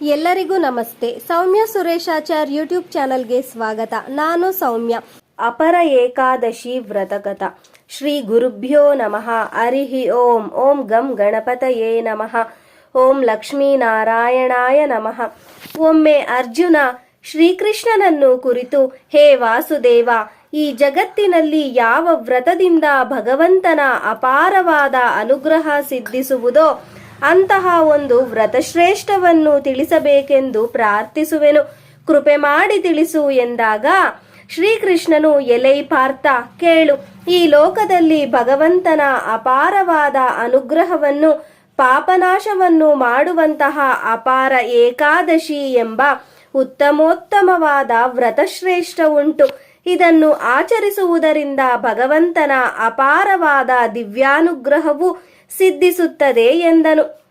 ಎಲ್ಲರಿಗೂ ನಮಸ್ತೆ. ಸೌಮ್ಯ ಸುರೇಶಾಚಾರ್ ಯೂಟ್ಯೂಬ್ ಚಾನಲ್ಗೆ ಸ್ವಾಗತ. ನಾನು ಸೌಮ್ಯ. ಅಪರ ಏಕಾದಶಿ ವ್ರತಗತ ಶ್ರೀ ಗುರುಭ್ಯೋ ನಮಃ. ಹರಿಹಿ ಓಂ. ಓಂ ಗಂ ಗಣಪತಯೇ ನಮಃ. ಓಂ ಲಕ್ಷ್ಮೀನಾರಾಯಣಾಯ ನಮಃ. ಒಮ್ಮೆ ಅರ್ಜುನ ಶ್ರೀಕೃಷ್ಣನನ್ನು ಕುರಿತು, ಹೇ ವಾಸುದೇವ, ಈ ಜಗತ್ತಿನಲ್ಲಿ ಯಾವ ವ್ರತದಿಂದ ಭಗವಂತನ ಅಪಾರವಾದ ಅನುಗ್ರಹ ಸಿದ್ಧಿಸುವುದೋ ಅಂತಹ ಒಂದು ವ್ರತಶ್ರೇಷ್ಠವನ್ನು ತಿಳಿಸಬೇಕೆಂದು ಪ್ರಾರ್ಥಿಸುವೆನು. ಕೃಪೆ ಮಾಡಿ ತಿಳಿಸು ಎಂದಾಗ ಶ್ರೀಕೃಷ್ಣನು, ಎಲೈ ಪಾರ್ಥ, ಕೇಳು. ಈ ಲೋಕದಲ್ಲಿ ಭಗವಂತನ ಅಪಾರವಾದ ಅನುಗ್ರಹವನ್ನು, ಪಾಪನಾಶವನ್ನು ಮಾಡುವಂತಹ ಅಪಾರ ಏಕಾದಶಿ ಎಂಬ ಉತ್ತಮೋತ್ತಮವಾದ ವ್ರತಶ್ರೇಷ್ಠ ಉಂಟು. ಇದನ್ನು ಆಚರಿಸುವುದರಿಂದ ಭಗವಂತನ ಅಪಾರವಾದ ದಿವ್ಯಾನುಗ್ರಹವು ಸಿದ್ಧಿಸುತ್ತದೆ ಎಂದನು.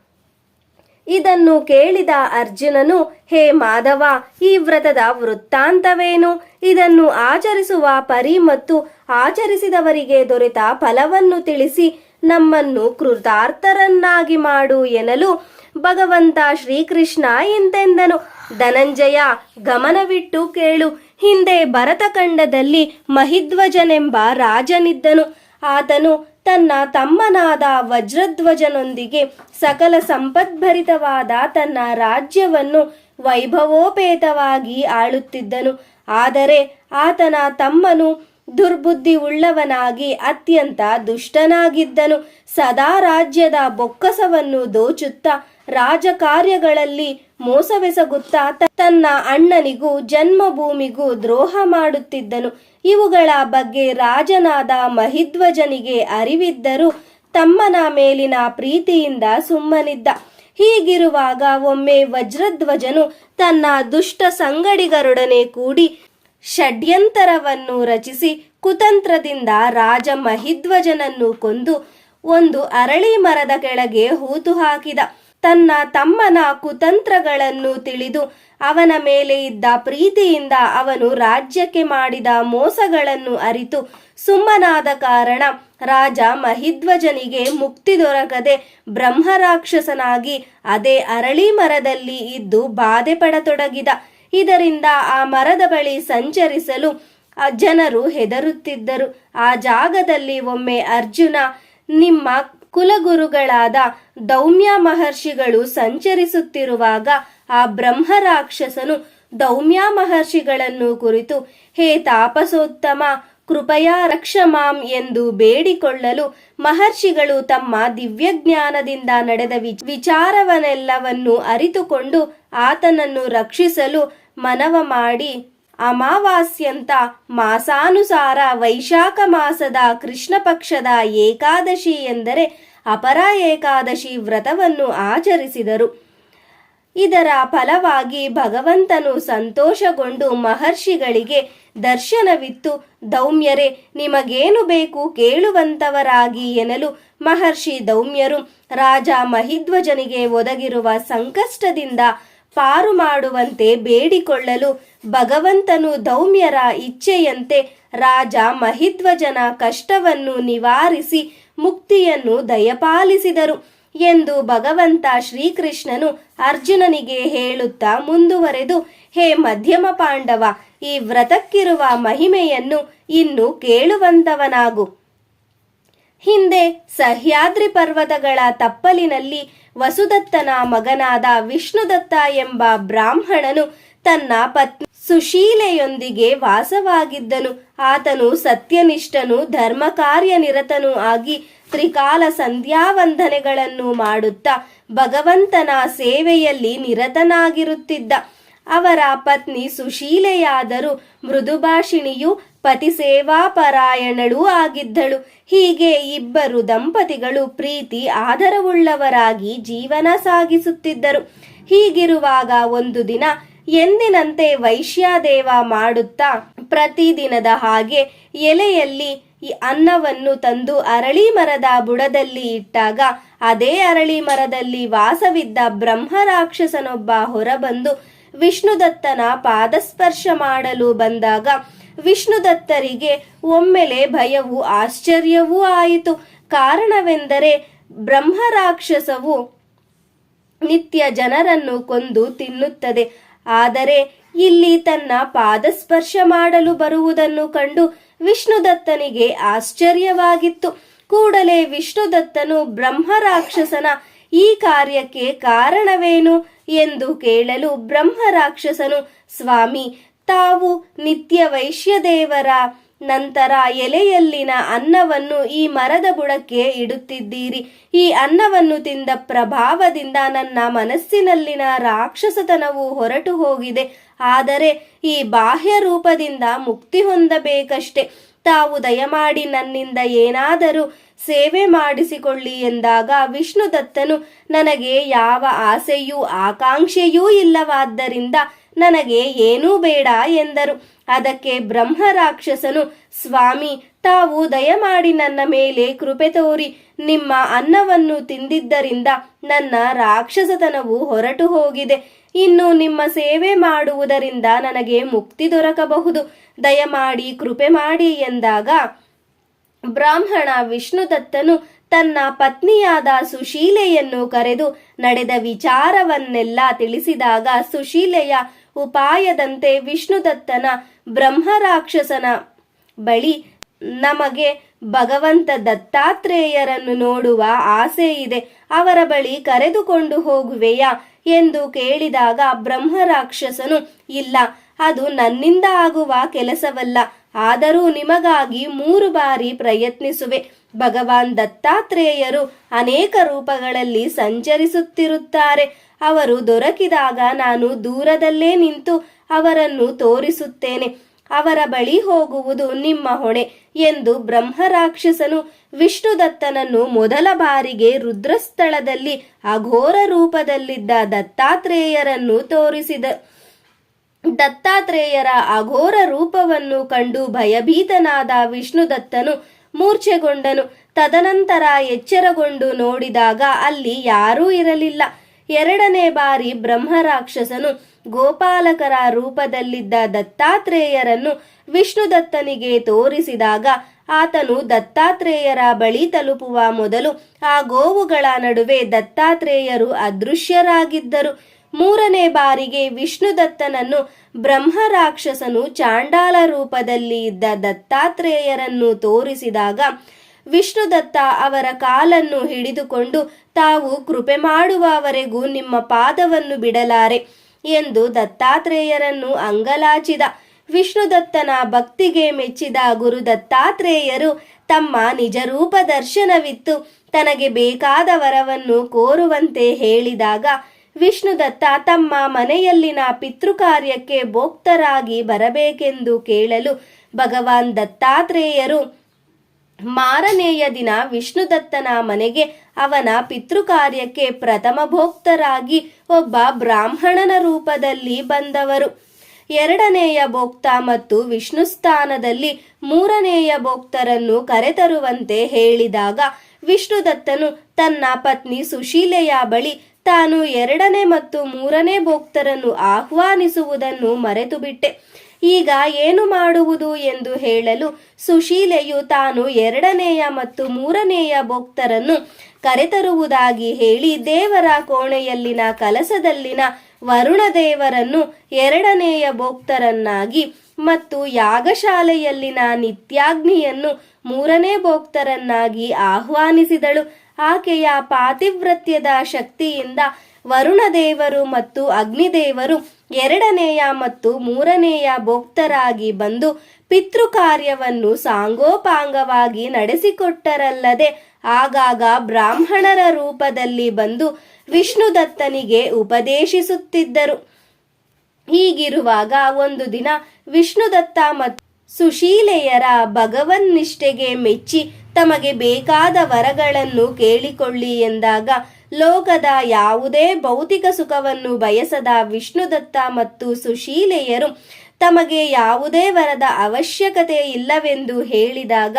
ಇದನ್ನು ಕೇಳಿದ ಅರ್ಜುನನು, ಹೇ ಮಾಧವ, ಈ ವ್ರತದ ವೃತ್ತಾಂತವೇನು? ಇದನ್ನು ಆಚರಿಸುವ ಪರಿ ಮತ್ತು ಆಚರಿಸಿದವರಿಗೆ ದೊರೆತ ಫಲವನ್ನು ತಿಳಿಸಿ ನಮ್ಮನ್ನು ಕೃತಾರ್ಥರನ್ನಾಗಿ ಮಾಡು ಎನ್ನಲು ಭಗವಂತ ಶ್ರೀಕೃಷ್ಣ ಇಂತೆಂದನು. ಧನಂಜಯ, ಗಮನವಿಟ್ಟು ಕೇಳು. ಹಿಂದೆ ಭರತಖಂಡದಲ್ಲಿ ಮಹಿಧ್ವಜನೆಂಬ ರಾಜನಿದ್ದನು. ಆತನು ತನ್ನ ತಮ್ಮನಾದ ವಜ್ರಧ್ವಜನೊಂದಿಗೆ ಸಕಲ ಸಂಪದ್ಭರಿತವಾದ ತನ್ನ ರಾಜ್ಯವನ್ನು ವೈಭವೋಪೇತವಾಗಿ ಆಳುತ್ತಿದ್ದನು. ಆದರೆ ಆತನ ತಮ್ಮನು ದುರ್ಬುದ್ಧಿ ಉಳ್ಳವನಾಗಿ ಅತ್ಯಂತ ದುಷ್ಟನಾಗಿದ್ದನು. ಸದಾ ರಾಜ್ಯದ ಬೊಕ್ಕಸವನ್ನು ದೋಚುತ್ತಾ ರಾಜಕಾರ್ಯಗಳಲ್ಲಿ ಮೋಸವೆಸಗುತ್ತಾ ತನ್ನ ಅಣ್ಣನಿಗೂ ಜನ್ಮಭೂಮಿಗೂ ದ್ರೋಹ ಮಾಡುತ್ತಿದ್ದನು. ಇವುಗಳ ಬಗ್ಗೆ ರಾಜನಾದ ಮಹಿಧ್ವಜನಿಗೆ ಅರಿವಿದ್ದರೂ ತಮ್ಮನ ಮೇಲಿನ ಪ್ರೀತಿಯಿಂದ ಸುಮ್ಮನಿದ್ದ. ಹೀಗಿರುವಾಗ ಒಮ್ಮೆ ವಜ್ರಧ್ವಜನು ತನ್ನ ದುಷ್ಟ ಸಂಗಡಿಗರೊಡನೆ ಕೂಡಿ ಷಡ್ಯಂತರವನ್ನು ರಚಿಸಿ ಕುತಂತ್ರದಿಂದ ರಾಜ ಮಹಿಧ್ವಜನನ್ನು ಕೊಂದು ಒಂದು ಅರಳಿ ಮರದ ಕೆಳಗೆ ಹೂತು ಹಾಕಿದ. ತನ್ನ ತಮ್ಮನ ಕುತಂತ್ರಗಳನ್ನು ತಿಳಿದು ಅವನ ಮೇಲೆ ಇದ್ದ ಪ್ರೀತಿಯಿಂದ ಅವನು ರಾಜ್ಯಕ್ಕೆ ಮಾಡಿದ ಮೋಸಗಳನ್ನು ಅರಿತು ಸುಮ್ಮನಾದ ಕಾರಣ ರಾಜ ಮಹಿಧ್ವಜನಿಗೆ ಮುಕ್ತಿ ದೊರಕದೆ ಬ್ರಹ್ಮರಾಕ್ಷಸನಾಗಿ ಅದೇ ಅರಳಿ ಮರದಲ್ಲಿ ಇದ್ದು ಬಾಧೆ ಪಡತೊಡಗಿದ ಇದರಿಂದ ಆ ಮರದ ಬಳಿ ಸಂಚರಿಸಲು ಜನರು ಹೆದರುತ್ತಿದ್ದರು. ಆ ಜಾಗದಲ್ಲಿ ಒಮ್ಮೆ ಅರ್ಜುನ, ನಿಮ್ಮ ಕುಲಗುರುಗಳಾದ ದೌಮ್ಯ ಮಹರ್ಷಿಗಳು ಸಂಚರಿಸುತ್ತಿರುವಾಗ ಆ ಬ್ರಹ್ಮರಾಕ್ಷಸನು ದೌಮ್ಯ ಮಹರ್ಷಿಗಳನ್ನು ಕುರಿತು, ಹೇ ತಾಪಸೋತ್ತಮ, ಕೃಪಯಾ ರಕ್ಷಮಾಂ ಎಂದು ಬೇಡಿಕೊಳ್ಳಲು ಮಹರ್ಷಿಗಳು ತಮ್ಮ ದಿವ್ಯಜ್ಞಾನದಿಂದ ನಡೆದ ವಿಚ್- ವಿಚಾರವನ್ನೆಲ್ಲವನ್ನು ಅರಿತುಕೊಂಡು ಆತನನ್ನು ರಕ್ಷಿಸಲು ಮನವ ಮಾಡಿ ಅಮಾವಾಸ್ಯಂತ ಮಾಸಾನುಸಾರ ವೈಶಾಖ ಮಾಸದ ಕೃಷ್ಣ ಪಕ್ಷದ ಏಕಾದಶಿ ಎಂದರೆ ಅಪರ ಏಕಾದಶಿ ವ್ರತವನ್ನು ಆಚರಿಸಿದರು. ಇದರ ಫಲವಾಗಿ ಭಗವಂತನು ಸಂತೋಷಗೊಂಡು ಮಹರ್ಷಿಗಳಿಗೆ ದರ್ಶನವಿತ್ತು. ದೌಮ್ಯರೇ, ನಿಮಗೇನು ಬೇಕು ಕೇಳುವಂತವರಾಗಿ ಎನ್ನಲು ಮಹರ್ಷಿ ದೌಮ್ಯರು ರಾಜ ಮಹಿಧ್ವಜನಿಗೆ ಒದಗಿರುವ ಸಂಕಷ್ಟದಿಂದ ಪಾರು ಮಾಡುವಂತೆ ಬೇಡಿಕೊಳ್ಳಲು ಭಗವಂತನು ದೌಮ್ಯರ ಇಚ್ಛೆಯಂತೆ ರಾಜ ಮಹಿಧ್ವಜನ ಕಷ್ಟವನ್ನು ನಿವಾರಿಸಿ ಮುಕ್ತಿಯನ್ನು ದಯಪಾಲಿಸಿದರು ಎಂದು ಭಗವಂತ ಶ್ರೀಕೃಷ್ಣನು ಅರ್ಜುನನಿಗೆ ಹೇಳುತ್ತಾ ಮುಂದುವರೆದು, ಹೇ ಮಧ್ಯಮ ಪಾಂಡವ, ಈ ವ್ರತಕ್ಕಿರುವ ಮಹಿಮೆಯನ್ನು ಇನ್ನು ಕೇಳುವಂತವನಾಗು. ಹಿಂದೆ ಸಹ್ಯಾದ್ರಿ ಪರ್ವತಗಳ ತಪ್ಪಲಿನಲ್ಲಿ ವಸುದತ್ತನ ಮಗನಾದ ವಿಷ್ಣುದತ್ತ ಎಂಬ ಬ್ರಾಹ್ಮಣನು ತನ್ನ ಪತ್ನಿ ಸುಶೀಲೆಯೊಂದಿಗೆ ವಾಸವಾಗಿದ್ದನು. ಆತನು ಸತ್ಯನಿಷ್ಠನು ಧರ್ಮ ಕಾರ್ಯನಿರತನೂ ಆಗಿ ತ್ರಿಕಾಲ ಸಂಧ್ಯಾವಂದನೆಗಳನ್ನು ಮಾಡುತ್ತಾ ಭಗವಂತನ ಸೇವೆಯಲ್ಲಿ ನಿರತನಾಗಿರುತ್ತಿದ್ದ. ಅವರ ಪತ್ನಿ ಸುಶೀಲೆಯಾದರೂ ಮೃದುಭಾಷಿಣಿಯು ಪತಿ ಸೇವಾಪರಾಯಣಳೂ ಆಗಿದ್ದಳು. ಹೀಗೆ ಇಬ್ಬರು ದಂಪತಿಗಳು ಪ್ರೀತಿ, ಆದರವುಳ್ಳವರಾಗಿ ಜೀವನ ಸಾಗಿಸುತ್ತಿದ್ದರು. ಹೀಗಿರುವಾಗ ಒಂದು ದಿನ ಎಂದಿನಂತೆ ವೈಶ್ಯಾದೇವ ಮಾಡುತ್ತಾ ಪ್ರತಿದಿನದ ಹಾಗೆ ಎಲೆಯಲ್ಲಿ ಈ ಅನ್ನವನ್ನು ತಂದು ಅರಳಿ ಮರದ ಬುಡದಲ್ಲಿ ಇಟ್ಟಾಗ ಅದೇ ಅರಳಿ ಮರದಲ್ಲಿ ವಾಸವಿದ್ದ ಬ್ರಹ್ಮರಾಕ್ಷಸನೊಬ್ಬ ಹೊರಬಂದು ವಿಷ್ಣುದತ್ತನ ಪಾದಸ್ಪರ್ಶ ಮಾಡಲು ಬಂದಾಗ ವಿಷ್ಣುದತ್ತರಿಗೆ ಒಮ್ಮೆಲೆ ಭಯವೂ ಆಶ್ಚರ್ಯವೂ ಆಯಿತು. ಕಾರಣವೆಂದರೆ ಬ್ರಹ್ಮರಾಕ್ಷಸವು ನಿತ್ಯ ಜನರನ್ನು ಕೊಂದು ತಿನ್ನುತ್ತದೆ. ಆದರೆ ಇಲ್ಲಿ ತನ್ನ ಪಾದಸ್ಪರ್ಶ ಮಾಡಲು ಬರುವುದನ್ನು ಕಂಡು ವಿಷ್ಣುದತ್ತನಿಗೆ ಆಶ್ಚರ್ಯವಾಗಿತ್ತು. ಕೂಡಲೇ ವಿಷ್ಣುದತ್ತನು ಬ್ರಹ್ಮ ರಾಕ್ಷಸನ ಈ ಕಾರ್ಯಕ್ಕೆ ಕಾರಣವೇನು ಎಂದು ಕೇಳಲು ಬ್ರಹ್ಮ ರಾಕ್ಷಸನು ಸ್ವಾಮಿ, ತಾವು ನಿತ್ಯ ವೈಶ್ಯದೇವರ ನಂತರ ಎಲೆಯಲ್ಲಿನ ಅನ್ನವನ್ನು ಈ ಮರದ ಬುಡಕ್ಕೆ ಇಡುತ್ತಿದ್ದೀರಿ. ಈ ಅನ್ನವನ್ನು ತಿಂದ ಪ್ರಭಾವದಿಂದ ನನ್ನ ಮನಸ್ಸಿನಲ್ಲಿನ ರಾಕ್ಷಸತನವು ಹೊರಟು ಹೋಗಿದೆ ಆದರೆ ಈ ಬಾಹ್ಯ ರೂಪದಿಂದ ಮುಕ್ತಿ ಹೊಂದಬೇಕಷ್ಟೆ. ತಾವು ದಯಮಾಡಿ ನನ್ನಿಂದ ಏನಾದರೂ ಸೇವೆ ಮಾಡಿಸಿಕೊಳ್ಳಿ ಎಂದಾಗ ವಿಷ್ಣು ದತ್ತನು ನನಗೆ ಯಾವ ಆಸೆಯೂ ಆಕಾಂಕ್ಷೆಯೂ ಇಲ್ಲವಾದ್ದರಿಂದ ನನಗೆ ಏನೂ ಬೇಡ ಎಂದರು. ಅದಕ್ಕೆ ಬ್ರಹ್ಮ ರಾಕ್ಷಸನು ಸ್ವಾಮಿ ತಾವು ದಯಮಾಡಿ ನನ್ನ ಮೇಲೆ ಕೃಪೆ ತೋರಿ. ನಿಮ್ಮ ಅನ್ನವನ್ನು ತಿಂದಿದ್ದರಿಂದ ನನ್ನ ರಾಕ್ಷಸತನವು ಹೊರಟು ಹೋಗಿದೆ. ಇನ್ನು ನಿಮ್ಮ ಸೇವೆ ಮಾಡುವುದರಿಂದ ನನಗೆ ಮುಕ್ತಿ ದೊರಕಬಹುದು. ದಯಮಾಡಿ ಕೃಪೆ ಮಾಡಿ ಎಂದಾಗ ಬ್ರಾಹ್ಮಣ ವಿಷ್ಣುದತ್ತನು ತನ್ನ ಪತ್ನಿಯಾದ ಸುಶೀಲೆಯನ್ನು ಕರೆದು ನಡೆದ ವಿಚಾರವನ್ನೆಲ್ಲ ತಿಳಿಸಿದಾಗ ಸುಶೀಲೆಯ ಉಪಾಯದಂತೆ ವಿಷ್ಣುದತ್ತನ ಬ್ರಹ್ಮರಾಕ್ಷಸನ ಬಳಿ ನಮಗೆ ಭಗವಂತ ದತ್ತಾತ್ರೇಯರನ್ನು ನೋಡುವ ಆಸೆ ಇದೆ. ಅವರ ಬಳಿ ಕರೆದುಕೊಂಡು ಹೋಗುವೆಯಾ ಎಂದು ಕೇಳಿದಾಗ ಬ್ರಹ್ಮರಾಕ್ಷಸನು, ಇಲ್ಲ, ಅದು ನನ್ನಿಂದ ಆಗುವ ಕೆಲಸವಲ್ಲ, ಆದರೂ ನಿಮಗಾಗಿ ಮೂರು ಬಾರಿ ಪ್ರಯತ್ನಿಸುವೆ. ಭಗವಾನ್ ದತ್ತಾತ್ರೇಯರು ಅನೇಕ ರೂಪಗಳಲ್ಲಿ ಸಂಚರಿಸುತ್ತಿರುತ್ತಾರೆ. ಅವರು ದೊರಕಿದಾಗ ನಾನು ದೂರದಲ್ಲೇ ನಿಂತು ಅವರನ್ನು ತೋರಿಸುತ್ತೇನೆ. ಅವರ ಬಳಿ ಹೋಗುವುದು ನಿಮ್ಮ ಹೊಣೆ ಎಂದು ಬ್ರಹ್ಮರಾಕ್ಷಸನು ವಿಷ್ಣುದತ್ತನನ್ನು ಮೊದಲ ಬಾರಿಗೆ ರುದ್ರಸ್ಥಳದಲ್ಲಿ ಅಘೋರ ರೂಪದಲ್ಲಿದ್ದ ದತ್ತಾತ್ರೇಯರನ್ನು ತೋರಿಸಿದ ದತ್ತಾತ್ರೇಯರ ಅಘೋರ ರೂಪವನ್ನು ಕಂಡು ಭಯಭೀತನಾದ ವಿಷ್ಣುದತ್ತನು ಮೂರ್ಛೆಗೊಂಡನು. ತದನಂತರ ಎಚ್ಚರಗೊಂಡು ನೋಡಿದಾಗ ಅಲ್ಲಿ ಯಾರೂ ಇರಲಿಲ್ಲ. ಎರಡನೇ ಬಾರಿ ಬ್ರಹ್ಮರಾಕ್ಷಸನು ಗೋಪಾಲಕರ ರೂಪದಲ್ಲಿದ್ದ ದತ್ತಾತ್ರೇಯರನ್ನು ವಿಷ್ಣುದತ್ತನಿಗೆ ತೋರಿಸಿದಾಗ ಆತನು ದತ್ತಾತ್ರೇಯರ ಬಳಿ ತಲುಪುವ ಮೊದಲು ಆ ಗೋವುಗಳ ನಡುವೆ ದತ್ತಾತ್ರೇಯರು ಅದೃಶ್ಯರಾಗಿದ್ದರು. ಮೂರನೇ ಬಾರಿಗೆ ವಿಷ್ಣುದತ್ತನನ್ನು ಬ್ರಹ್ಮರಾಕ್ಷಸನು ಚಾಂಡಾಲ ರೂಪದಲ್ಲಿ ಇದ್ದ ದತ್ತಾತ್ರೇಯರನ್ನು ತೋರಿಸಿದಾಗ ವಿಷ್ಣುದತ್ತ ಅವರ ಕಾಲನ್ನು ಹಿಡಿದುಕೊಂಡು ತಾವು ಕೃಪೆ ಮಾಡುವವರೆಗೂ ನಿಮ್ಮ ಪಾದವನ್ನು ಬಿಡಲಾರೆ. ಎಂದು ದತ್ತಾತ್ರೇಯರನ್ನು ಅಂಗಲಾಚಿದ ವಿಷ್ಣುದತ್ತನ ಭಕ್ತಿಗೆ ಮೆಚ್ಚಿದ ಗುರು ದತ್ತಾತ್ರೇಯರು ತಮ್ಮ ನಿಜರೂಪ ದರ್ಶನವಿತ್ತು. ತನಗೆ ಬೇಕಾದ ವರವನ್ನು ಕೋರುವಂತೆ ಹೇಳಿದಾಗ ವಿಷ್ಣುದತ್ತ ತಮ್ಮ ಮನೆಯಲ್ಲಿನ ಪಿತೃಕಾರ್ಯಕ್ಕೆ ಭೋಕ್ತರಾಗಿ ಬರಬೇಕೆಂದು ಕೇಳಲು ಭಗವಾನ್ ದತ್ತಾತ್ರೇಯರು ಮಾರನೆಯ ದಿನ ವಿಷ್ಣುದತ್ತನ ಮನೆಗೆ ಅವನ ಪಿತೃಕಾರ್ಯಕ್ಕೆ ಪ್ರಥಮ ಭೋಕ್ತರಾಗಿ ಒಬ್ಬ ಬ್ರಾಹ್ಮಣನ ರೂಪದಲ್ಲಿ ಬಂದವರು. ಎರಡನೆಯ ಭೋಕ್ತ ಮತ್ತು ವಿಷ್ಣು ಸ್ಥಾನದಲ್ಲಿ ಮೂರನೆಯ ಭೋಕ್ತರನ್ನು ಕರೆತರುವಂತೆ ಹೇಳಿದಾಗ ವಿಷ್ಣುದತ್ತನು ತನ್ನ ಪತ್ನಿ ಸುಶೀಲೆಯ ಬಳಿ ತಾನು ಎರಡನೇ ಮತ್ತು ಮೂರನೇ ಭೋಕ್ತರನ್ನು ಆಹ್ವಾನಿಸುವುದನ್ನು ಮರೆತು ಬಿಟ್ಟೆ ಈಗ ಏನು ಮಾಡುವುದು ಎಂದು ಹೇಳಲು ಸುಶೀಲೆಯು ತಾನು ಎರಡನೆಯ ಮತ್ತು ಮೂರನೆಯ ಭೋಕ್ತರನ್ನು ಕರೆತರುವುದಾಗಿ ಹೇಳಿ ದೇವರ ಕೋಣೆಯಲ್ಲಿನ ಕಲಸದಲ್ಲಿನ ವರುಣದೇವರನ್ನು ಎರಡನೆಯ ಭೋಕ್ತರನ್ನಾಗಿ ಮತ್ತು ಯಾಗಶಾಲೆಯಲ್ಲಿನ ನಿತ್ಯಾಗ್ನಿಯನ್ನು ಮೂರನೇ ಭೋಕ್ತರನ್ನಾಗಿ ಆಹ್ವಾನಿಸಿದಳು. ಆಕೆಯ ಪಾತಿವ್ರತ್ಯದ ಶಕ್ತಿಯಿಂದ ವರುಣದೇವರು ಮತ್ತು ಅಗ್ನಿದೇವರು ಎರಡನೆಯ ಮತ್ತು ಮೂರನೆಯ ಭೋಕ್ತರಾಗಿ ಬಂದು ಪಿತೃಕಾರ್ಯವನ್ನು ಸಾಂಗೋಪಾಂಗವಾಗಿ ನಡೆಸಿಕೊಟ್ಟರಲ್ಲದೆ ಆಗಾಗ ಬ್ರಾಹ್ಮಣರ ರೂಪದಲ್ಲಿ ಬಂದು ವಿಷ್ಣುದತ್ತನಿಗೆ ಉಪದೇಶಿಸುತ್ತಿದ್ದರು. ಹೀಗಿರುವಾಗ ಒಂದು ದಿನ ವಿಷ್ಣುದತ್ತ ಮತ್ತು ಸುಶೀಲೆಯರ ಭಗವನ್ನಿಷ್ಠೆಗೆ ಮೆಚ್ಚಿ ತಮಗೆ ಬೇಕಾದ ವರಗಳನ್ನು ಕೇಳಿಕೊಳ್ಳಿ ಎಂದಾಗ ಲೋಕದ ಯಾವುದೇ ಭೌತಿಕ ಸುಖವನ್ನು ಬಯಸದ ವಿಷ್ಣುದತ್ತ ಮತ್ತು ಸುಶೀಲೆಯರು ತಮಗೆ ಯಾವುದೇ ವರದ ಅವಶ್ಯಕತೆ ಇಲ್ಲವೆಂದು ಹೇಳಿದಾಗ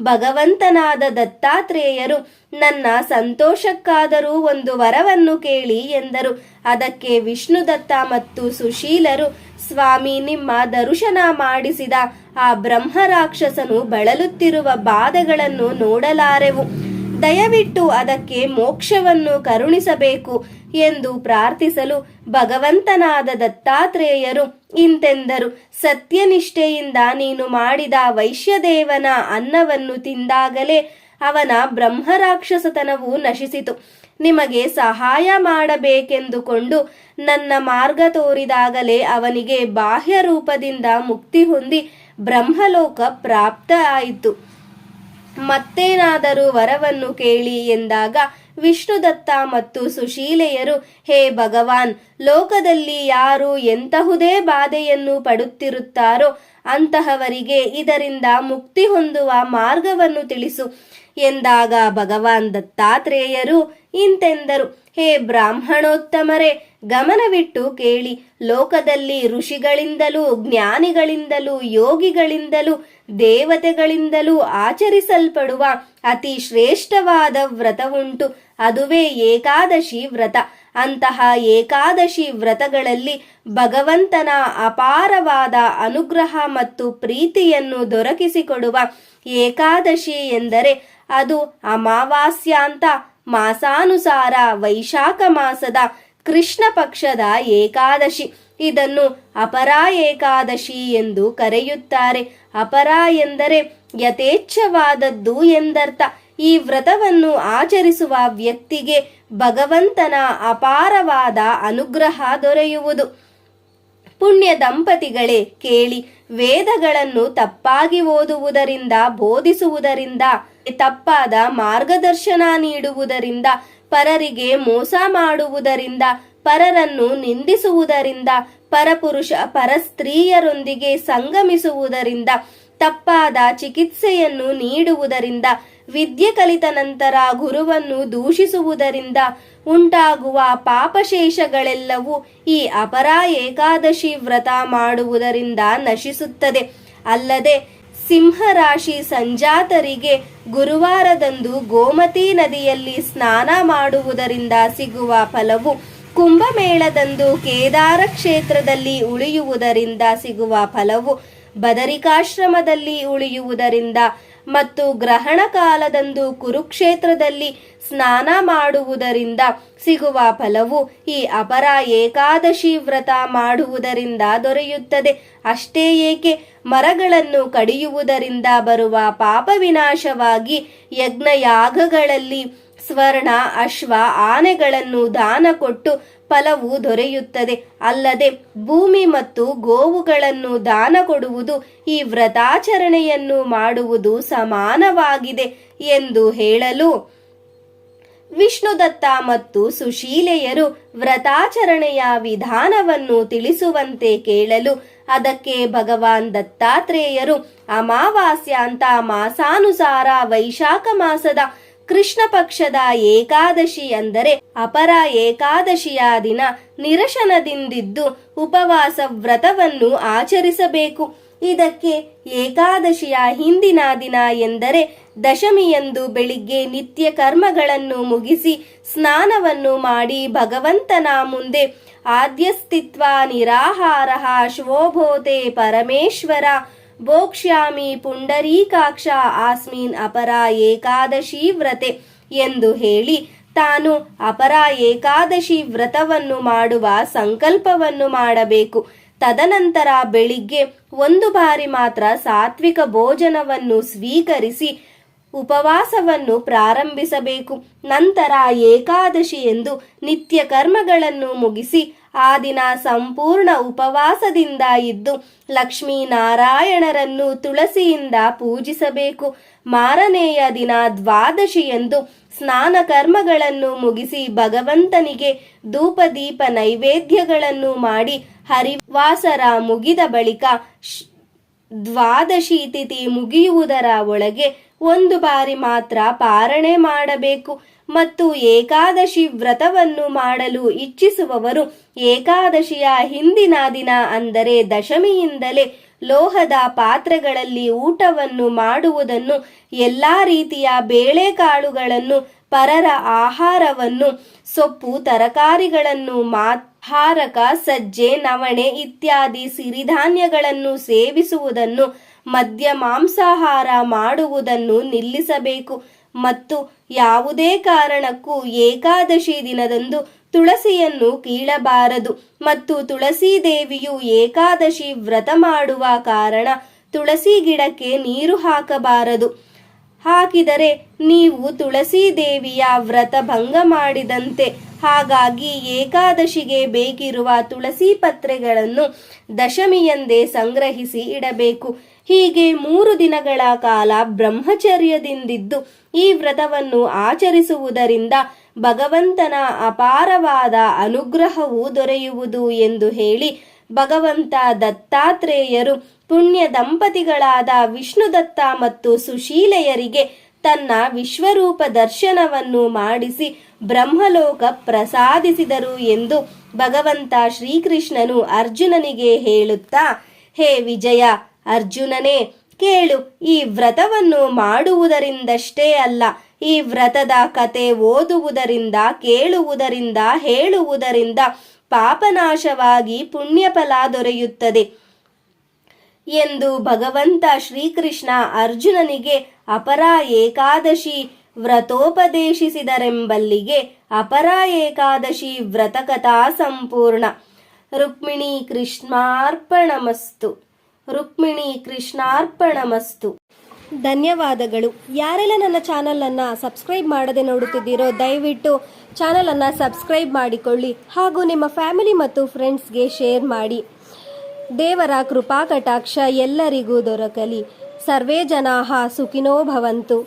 ಭಗವಂತನಾದ ದತ್ತಾತ್ರೇಯರು ನನ್ನ ಸಂತೋಷಕ್ಕಾದರೂ ಒಂದು ವರವನ್ನು ಕೇಳಿ ಎಂದರು. ಅದಕ್ಕೆ ವಿಷ್ಣುದತ್ತ ಮತ್ತು ಸುಶೀಲರು ಸ್ವಾಮಿ ನಿಮ್ಮ ದರ್ಶನ ಮಾಡಿಸಿದ ಆ ಬ್ರಹ್ಮರಾಕ್ಷಸನು ಬಳಲುತ್ತಿರುವ ಬಾಧೆಗಳನ್ನು ನೋಡಲಾರೆವು. ದಯವಿಟ್ಟು ಅದಕ್ಕೆ ಮೋಕ್ಷವನ್ನು ಕರುಣಿಸಬೇಕು ಎಂದು ಪ್ರಾರ್ಥಿಸಲು ಭಗವಂತನಾದ ದತ್ತಾತ್ರೇಯರು ಇಂತೆಂದರು. ಸತ್ಯನಿಷ್ಠೆಯಿಂದ ನೀನು ಮಾಡಿದ ವೈಶ್ಯದೇವನ ಅನ್ನವನ್ನು ತಿಂದಾಗಲೇ ಅವನ ಬ್ರಹ್ಮರಾಕ್ಷಸತನವು ನಶಿಸಿತು. ನಿಮಗೆ ಸಹಾಯ ಮಾಡಬೇಕೆಂದುಕೊಂಡು ನನ್ನ ಮಾರ್ಗ ತೋರಿದಾಗಲೇ ಅವನಿಗೆ ಬಾಹ್ಯ ರೂಪದಿಂದ ಮುಕ್ತಿ ಹೊಂದಿ ಬ್ರಹ್ಮಲೋಕ ಪ್ರಾಪ್ತ ಆಯಿತು. ಮತ್ತೇನಾದರೂ ವರವನ್ನು ಕೇಳಿ ಎಂದಾಗ ವಿಷ್ಣುದತ್ತ ಮತ್ತು ಸುಶೀಲೆಯರು, ಹೇ ಭಗವಾನ್, ಲೋಕದಲ್ಲಿ ಯಾರು ಎಂತಹುದೇ ಬಾಧೆಯನ್ನು ಪಡುತ್ತಿರುತ್ತಾರೋ, ಅಂತಹವರಿಗೆ ಇದರಿಂದ ಮುಕ್ತಿ ಹೊಂದುವ ಮಾರ್ಗವನ್ನು ತಿಳಿಸು. ಎಂದಾಗ ಭಗವಾನ್ ದತ್ತಾತ್ರೇಯರು ಇಂತೆಂದರು, ಹೇ ಬ್ರಾಹ್ಮಣೋತ್ತಮರೇ, ಗಮನವಿಟ್ಟು ಕೇಳಿ, ಲೋಕದಲ್ಲಿ ಋಷಿಗಳಿಂದಲೂ, ಜ್ಞಾನಿಗಳಿಂದಲೂ, ಯೋಗಿಗಳಿಂದಲೂ, ದೇವತೆಗಳಿಂದಲೂ ಆಚರಿಸಲ್ಪಡುವ ಅತಿ ಶ್ರೇಷ್ಠವಾದ ವ್ರತವುಂಟು ಅದುವೇ ಏಕಾದಶಿ ವ್ರತ. ಅಂತಹ ಏಕಾದಶಿ ವ್ರತಗಳಲ್ಲಿ ಭಗವಂತನ ಅಪಾರವಾದ ಅನುಗ್ರಹ ಮತ್ತು ಪ್ರೀತಿಯನ್ನು ದೊರಕಿಸಿಕೊಡುವ ಏಕಾದಶಿ ಎಂದರೆ ಅದು ಅಮಾವಾಸ್ಯಾಂತ ಮಾಸಾನುಸಾರ ವೈಶಾಖ ಮಾಸದ ಕೃಷ್ಣ ಪಕ್ಷದ ಏಕಾದಶಿ. ಇದನ್ನು ಅಪರ ಏಕಾದಶಿ ಎಂದು ಕರೆಯುತ್ತಾರೆ. ಅಪರ ಎಂದರೆ ಯಥೇಚ್ಛವಾದದ್ದು ಎಂದರ್ಥ. ಈ ವ್ರತವನ್ನು ಆಚರಿಸುವ ವ್ಯಕ್ತಿಗೆ ಭಗವಂತನ ಅಪಾರವಾದ ಅನುಗ್ರಹ ದೊರೆಯುವುದು. ಪುಣ್ಯ ದಂಪತಿಗಳೇ ಕೇಳಿ ವೇದಗಳನ್ನು ತಪ್ಪಾಗಿ ಓದುವುದರಿಂದ, ಬೋಧಿಸುವುದರಿಂದ ತಪ್ಪಾದ ಮಾರ್ಗದರ್ಶನ ನೀಡುವುದರಿಂದ, ಪರರಿಗೆ ಮೋಸ ಮಾಡುವುದರಿಂದ, ಪರರನ್ನು ನಿಂದಿಸುವುದರಿಂದ, ಪರಪುರುಷ, ಪರಸ್ತ್ರೀಯರೊಂದಿಗೆ ಸಂಗಮಿಸುವುದರಿಂದ, ತಪ್ಪಾದ ಚಿಕಿತ್ಸೆಯನ್ನು ನೀಡುವುದರಿಂದ, ವಿದ್ಯೆ ಕಲಿತ ನಂತರ ಗುರುವನ್ನು ದೂಷಿಸುವುದರಿಂದ ಉಂಟಾಗುವ ಪಾಪಶೇಷಗಳೆಲ್ಲವೂ ಈ ಅಪರ ಏಕಾದಶಿ ವ್ರತ ಮಾಡುವುದರಿಂದ ನಶಿಸುತ್ತದೆ. ಅಲ್ಲದೆ ಸಿಂಹರಾಶಿ ಸಂಜಾತರಿಗೆ ಗುರುವಾರದಂದು ಗೋಮತಿ ನದಿಯಲ್ಲಿ ಸ್ನಾನ ಮಾಡುವುದರಿಂದ ಸಿಗುವ ಫಲವು ಕುಂಭಮೇಳದಂದು ಕೇದಾರ ಕ್ಷೇತ್ರದಲ್ಲಿ ಉಳಿಯುವುದರಿಂದ ಸಿಗುವ ಫಲವು ಬದರಿಕಾಶ್ರಮದಲ್ಲಿ ಉಳಿಯುವುದರಿಂದ ಮತ್ತು ಗ್ರಹಣ ಕಾಲದಂದು ಕುರುಕ್ಷೇತ್ರದಲ್ಲಿ ಸ್ನಾನ ಮಾಡುವುದರಿಂದ ಸಿಗುವ ಫಲವು ಈ ಅಪರ ಏಕಾದಶಿ ವ್ರತ ಮಾಡುವುದರಿಂದ ದೊರೆಯುತ್ತದೆ. ಅಷ್ಟೇ ಏಕೆ, ಮರಗಳನ್ನು ಕಡಿಯುವುದರಿಂದ ಬರುವ ಪಾಪ ವಿನಾಶವಾಗಿ ಯಜ್ಞಯಾಗಗಳಲ್ಲಿ ಸ್ವರ್ಣ, ಅಶ್ವ, ಆನೆಗಳನ್ನು ದಾನ ಕೊಟ್ಟು ಫಲವು ದೊರೆಯುತ್ತದೆ. ಅಲ್ಲದೆ ಭೂಮಿ ಮತ್ತು ಗೋವುಗಳನ್ನು ದಾನ ಕೊಡುವುದು, ಈ ವ್ರತಾಚರಣೆಯನ್ನು ಮಾಡುವುದು ಸಮಾನವಾಗಿದೆ ಎಂದು ಹೇಳಲು ವಿಷ್ಣುದತ್ತ ಮತ್ತು ಸುಶೀಲೆಯರು ವ್ರತಾಚರಣೆಯ ವಿಧಾನವನ್ನು ತಿಳಿಸುವಂತೆ ಕೇಳಲು, ಅದಕ್ಕೆ ಭಗವಾನ್ ದತ್ತಾತ್ರೇಯರು ಅಮಾವಾಸ್ಯಾಂತ ಮಾಸಾನುಸಾರ ವೈಶಾಖ ಮಾಸದ ಕೃಷ್ಣ ಪಕ್ಷದ ಏಕಾದಶಿ ಅಂದರೆ ಅಪರ ಏಕಾದಶಿಯ ದಿನ ನಿರಶನದಿಂದಿದ್ದು ಉಪವಾಸ ವ್ರತವನ್ನು ಆಚರಿಸಬೇಕು. ಇದಕ್ಕೆ ಏಕಾದಶಿಯ ಹಿಂದಿನ ದಿನ ಎಂದರೆ ದಶಮಿಯಂದು ಬೆಳಿಗ್ಗೆ ನಿತ್ಯ ಕರ್ಮಗಳನ್ನು ಮುಗಿಸಿ ಸ್ನಾನವನ್ನು ಮಾಡಿ ಭಗವಂತನ ಮುಂದೆ ಆದ್ಯಸ್ತಿತ್ವ ನಿರಾಹಾರ ಶೋಭೋತೆ ಪರಮೇಶ್ವರ. ಭೋಕ್ಷ್ಯಾಮಿ ಪುಂಡರೀಕಾಕ್ಷ ಆಸ್ಮಿನ್ ಅಪರ ಏಕಾದಶಿ ವ್ರತೆ ಎಂದು ಹೇಳಿ ತಾನು ಅಪರ ಏಕಾದಶಿ ವ್ರತವನ್ನು ಮಾಡುವ ಸಂಕಲ್ಪವನ್ನು ಮಾಡಬೇಕು. ತದನಂತರ ಬೆಳಿಗ್ಗೆ ಒಂದು ಬಾರಿ ಮಾತ್ರ ಸಾತ್ವಿಕ ಭೋಜನವನ್ನು ಸ್ವೀಕರಿಸಿ ಉಪವಾಸವನ್ನು ಪ್ರಾರಂಭಿಸಬೇಕು. ನಂತರ ಏಕಾದಶಿ ಎಂದು ನಿತ್ಯ ಕರ್ಮಗಳನ್ನು ಮುಗಿಸಿ ಆ ದಿನ ಸಂಪೂರ್ಣ ಉಪವಾಸದಿಂದ ಇದ್ದು ಲಕ್ಷ್ಮೀನಾರಾಯಣರನ್ನು ತುಳಸಿಯಿಂದ ಪೂಜಿಸಬೇಕು. ಮಾರನೆಯ ದಿನ ದ್ವಾದಶಿಯಂದು ಸ್ನಾನ ಕರ್ಮಗಳನ್ನು ಮುಗಿಸಿ ಭಗವಂತನಿಗೆ ಧೂಪದೀಪ ನೈವೇದ್ಯಗಳನ್ನು ಮಾಡಿ ಹರಿವಾಸರ ಮುಗಿದ ಬಳಿಕ ದ್ವಾದಶಿ ತಿಥಿ ಮುಗಿಯುವುದರ ಒಳಗೆ ಒಂದು ಬಾರಿ ಮಾತ್ರ ಪಾರಣೆ ಮಾಡಬೇಕು. ಮತ್ತು ಏಕಾದಶಿ ವ್ರತವನ್ನು ಮಾಡಲು ಇಚ್ಛಿಸುವವರು ಏಕಾದಶಿಯ ಹಿಂದಿನ ದಿನ ಅಂದರೆ ದಶಮಿಯಿಂದಲೇ ಲೋಹದ ಪಾತ್ರೆಗಳಲ್ಲಿ ಊಟವನ್ನು ಮಾಡುವುದನ್ನು ಎಲ್ಲಾ ರೀತಿಯ ಬೇಳೆಕಾಳುಗಳನ್ನು, ಪರರ ಆಹಾರವನ್ನು, ಸೊಪ್ಪು, ತರಕಾರಿಗಳನ್ನು ಮಾಹಾರಕ ಸಜ್ಜೆ, ನವಣೆ ಇತ್ಯಾದಿ ಸಿರಿಧಾನ್ಯಗಳನ್ನು ಸೇವಿಸುವುದನ್ನು ಮದ್ಯ ಮಾಂಸಾಹಾರ ಮಾಡುವುದನ್ನು ನಿಲ್ಲಿಸಬೇಕು. ಮತ್ತು ಯಾವುದೇ ಕಾರಣಕ್ಕೂ ಏಕಾದಶಿ ದಿನದಂದು ತುಳಸಿಯನ್ನು ಕೀಳಬಾರದು. ಮತ್ತು ತುಳಸಿ ದೇವಿಯು ಏಕಾದಶಿ ವ್ರತ ಮಾಡುವ ಕಾರಣ ತುಳಸಿ ಗಿಡಕ್ಕೆ ನೀರು ಹಾಕಬಾರದು. ಹಾಕಿದರೆ ನೀವು ತುಳಸಿ ದೇವಿಯ ವ್ರತ ಭಂಗ ಮಾಡಿದಂತೆ. ಹಾಗಾಗಿ ಏಕಾದಶಿಗೆ ಬೇಕಿರುವ ತುಳಸಿ ಪತ್ರೆಗಳನ್ನು ದಶಮಿಯಂದೇ ಸಂಗ್ರಹಿಸಿ ಇಡಬೇಕು. ಹೀಗೆ ಮೂರು ದಿನಗಳ ಕಾಲ ಬ್ರಹ್ಮಚರ್ಯದಿಂದಿದ್ದು ಈ ವ್ರತವನ್ನು ಆಚರಿಸುವುದರಿಂದ ಭಗವಂತನ ಅಪಾರವಾದ ಅನುಗ್ರಹವು ದೊರೆಯುವುದು ಎಂದು ಹೇಳಿ ಭಗವಂತ ದತ್ತಾತ್ರೇಯರು ಪುಣ್ಯ ದಂಪತಿಗಳಾದ ವಿಷ್ಣುದತ್ತ ಮತ್ತು ಸುಶೀಲೆಯರಿಗೆ ತನ್ನ ವಿಶ್ವರೂಪ ದರ್ಶನವನ್ನು ಮಾಡಿಸಿ ಬ್ರಹ್ಮಲೋಕ ಪ್ರಸಾದಿಸಿದರು ಎಂದು ಭಗವಂತ ಶ್ರೀಕೃಷ್ಣನು ಅರ್ಜುನನಿಗೆ ಹೇಳುತ್ತಾ, ಹೇ ವಿಜಯ, ಅರ್ಜುನನೇ, ಕೇಳು, ಈ ವ್ರತವನ್ನು ಮಾಡುವುದರಿಂದಷ್ಟೇ ಅಲ್ಲ, ಈ ವ್ರತದ ಕತೆ ಓದುವುದರಿಂದ, ಕೇಳುವುದರಿಂದ, ಹೇಳುವುದರಿಂದ ಪಾಪನಾಶವಾಗಿ ಪುಣ್ಯಫಲ ದೊರೆಯುತ್ತದೆ ಎಂದು ಭಗವಂತ ಶ್ರೀಕೃಷ್ಣ ಅರ್ಜುನನಿಗೆ ಅಪರ ಏಕಾದಶಿ ವ್ರತೋಪದೇಶಿಸಿದರೆಂಬಲ್ಲಿಗೆ ಅಪರ ಏಕಾದಶಿ ವ್ರತಕಥಾ ಸಂಪೂರ್ಣ. ರುಕ್ಮಿಣಿ ಕೃಷ್ಣಾರ್ಪಣಮಸ್ತು. ರುಕ್ಮಿಣಿ ಕೃಷ್ಣಾರ್ಪಣಮಸ್ತು. ಧನ್ಯವಾದಗಳು. ಯಾರೆಲ್ಲ ನನ್ನ ಚಾನಲನ್ನು ಸಬ್ಸ್ಕ್ರೈಬ್ ಮಾಡದೆ ನೋಡುತ್ತಿದ್ದೀರೋ ದಯವಿಟ್ಟು ಚಾನಲನ್ನು ಸಬ್ಸ್ಕ್ರೈಬ್ ಮಾಡಿಕೊಳ್ಳಿ ಹಾಗೂ ನಿಮ್ಮ ಫ್ಯಾಮಿಲಿ ಮತ್ತು ಫ್ರೆಂಡ್ಸ್ಗೆ ಶೇರ್ ಮಾಡಿ. ದೇವರ ಕೃಪಾ ಕಟಾಕ್ಷ ಎಲ್ಲರಿಗೂ ದೊರಕಲಿ. ಸರ್ವೇ ಜನಾಹ ಸುಖಿನೋ ಭವಂತು.